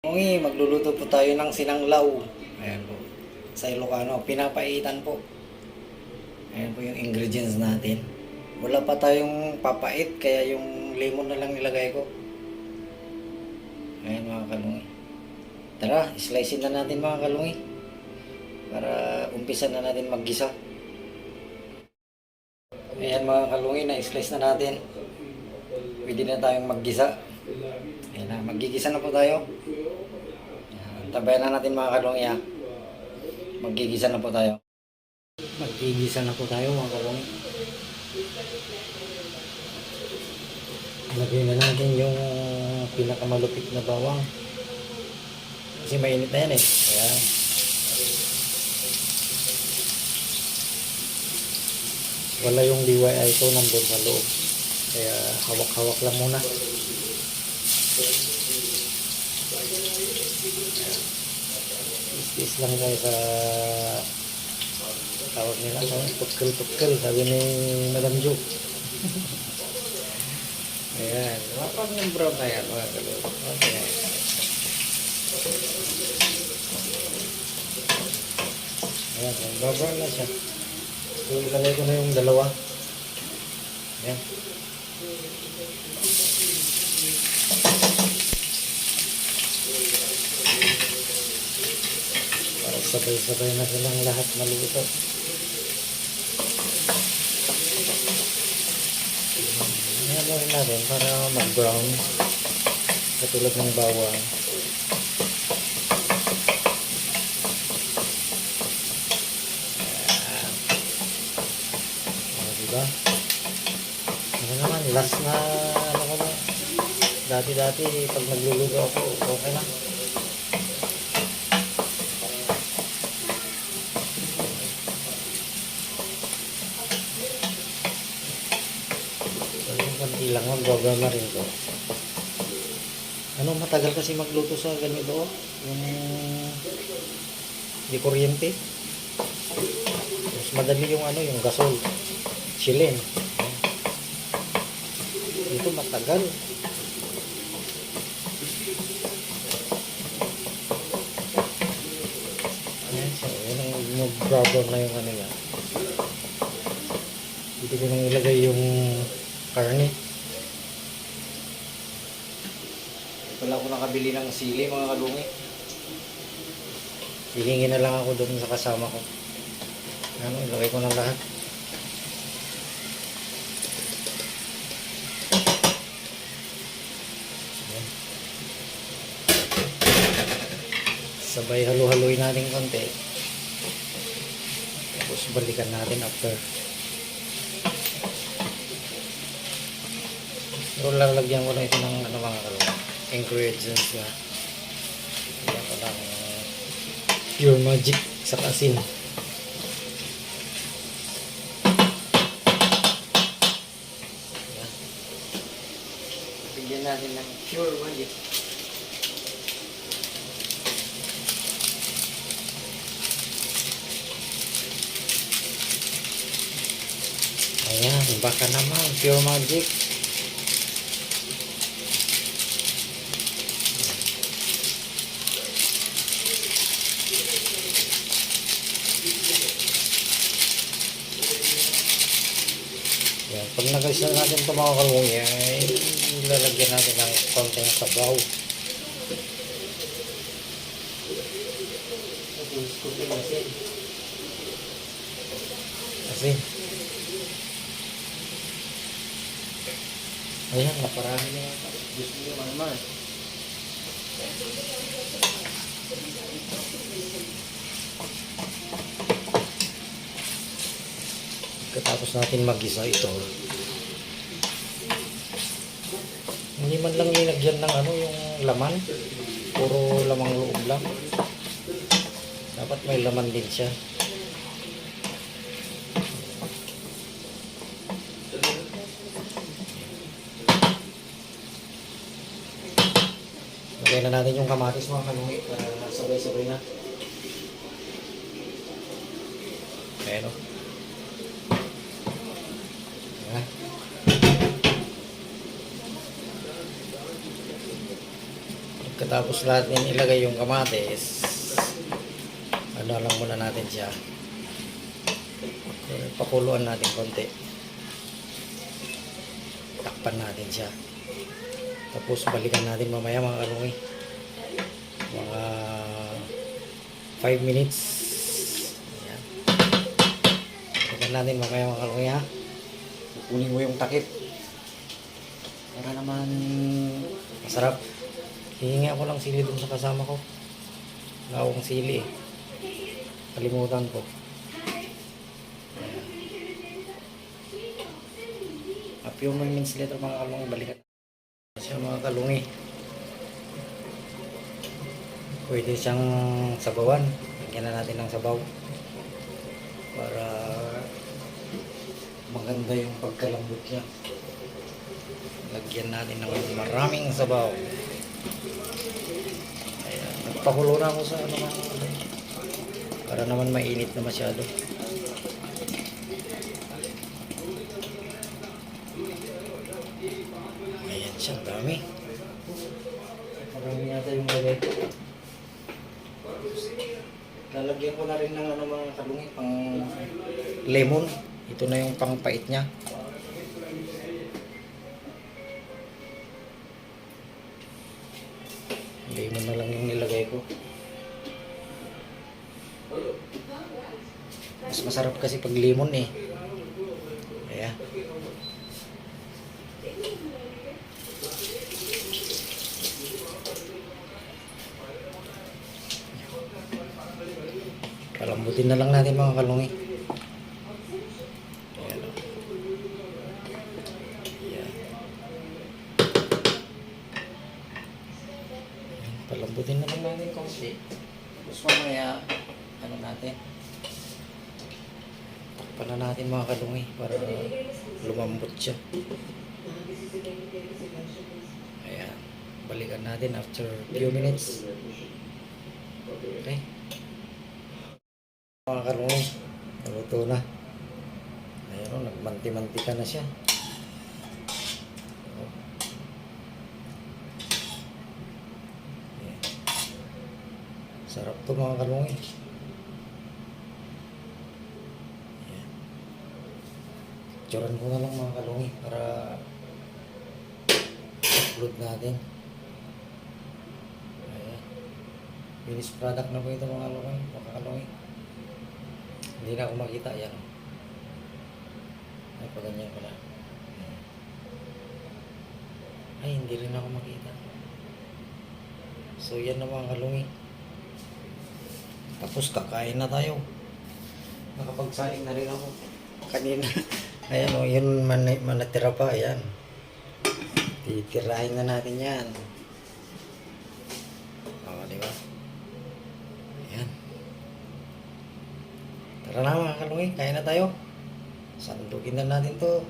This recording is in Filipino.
Ngungi, magluluto po tayo ng sinanglaw. Ayan po. Sa Ilocano, pinapaitan po. Ayan po yung ingredients natin. Wala pa tayong papait, kaya yung lemon na lang nilagay ko. Ayan mga kalungi. Tara, slicein na natin mga kalungi. Para umpisa na natin maggisa. Ayan mga kalungi, na-slice na natin. Pwede na tayong maggisa. Ayan na, maggigisa na po tayo. Ayan, Tabayan na natin mga kalungi ha. Maggigisa na po tayo. Maggigisa na po tayo mga kalungi. Lagyan na natin yung pinakamalupit na bawang. Kasi mainit na yan eh. Ayan. Wala yung DIY ito nandun sa loob. Kaya hawak-hawak lang muna. Is lang tayo sa tawag nila no? tukkel-tukkel sabi ni Madam Jo ayan. Mapag ng brown na yan mga kalot okay. Ayan brown na siya. So ilalagay ko na yung dalawa. Ayan. para sabay-sabay na silang lahat maluto. Rin natin para mag-brown. Katulad ng bawang. Diba? Ano naman, last na ano ko na. Dati-dati, pag nagluluto ako, okay na. Yung konti lang, mag-program na rin ko. Ano, matagal kasi magluto sa ganito, yung di kuryente. Mas madali yung ano, yung gasol. Chilin. Ito matagal. Ayan, so, yun ang mag-program na yung ano yan. Dito ko nang ilagay yung karne. Wala ako nakabili ng sili mga kalungi. Hilingin na lang ako doon sa kasama ko. Ano, ilagay ko na lahat. Ayan. Sabay halu-haluin natin konti. Tapos balikan natin after. Pero lalagyan ko na ito ng ano mga kalungan. Ingredients na. Yan ko lang. uh, pure magic sa asin. Yan. Bigyan natin ng pure magic. Ayan, baka naman pure magic. Pag nag-isa natin ito mga kalungi, ay lalagyan natin ng konting sabaw. Asin. Ayan, naparami na yata. Gusto nyo naman. Katapos natin mag-isa ito. Hindi man lang nilagyan ng ano yung laman. Puro lamang loob lang. Dapat may laman din siya. Lagyan na natin yung kamatis mga kanungi para sabay-sabay na. Ayan o. Ayan. Pagkatapos yan ilagay yung kamatis, ano lang muna natin siya. Eh, pakuluan natin konti. Takpan natin siya. Tapos balikan natin mamaya mga kalungi. Mga 5 minutes. Ayan. Balikan natin mamaya mga kalungi ha. Kunin mo yung takip. Para naman masarap. Hihingi ako lang sili dun sa kasama ko. Wala akong sili eh. Kalimutan ko. A few minutes later mga kalungi balikan. Siya mga kalungi. Pwede siyang sabawan. Lagyan na natin ng sabaw. Para maganda yung pagkalambot niya. Lagyan natin ng maraming sabaw. Nagpakulo na ako sa ano kalungi. Para naman mainit na masyado. Ayan siya, dami. Marami yata yung lagay ko. Lalagyan ko na rin ng ano mga kalungi, pang lemon. Ito na yung pangpait niya. Lemon na lang yung nilagay ko. Mas masarap kasi pag lemon eh. Ayan. Palambutin na lang natin mga kalungi. Ayan. o. Ayan. Palambutin na lang natin konti. Tapos mamaya, ano natin, takpan na natin mga kalungi para lumambot siya. Ayan. Balikan natin after few minutes. Okay. Mga kalungi, naluto na. Ayan o, nagmanti-manti ka na siya. O. Ayan. Sarap to mga kalungi. Ayan. Ko na lang mga kalungi para upload natin. Ayan. Finished product na po ito mga kalungi. Mga kalungi. Hindi na ako makita. Yan. Ay, paganyan ko na. Ayan. Ay, hindi rin ako makita. So, yan na mga kalungi. Tapos kakain na tayo. Nakapagsaing na rin ako. Kanina. Ayan o, yun man, manatira pa. Ayan. Titirahin na natin yan. O, di ba? Ayan. Tara na mga kalungi, kain na tayo. Sandugin na natin to.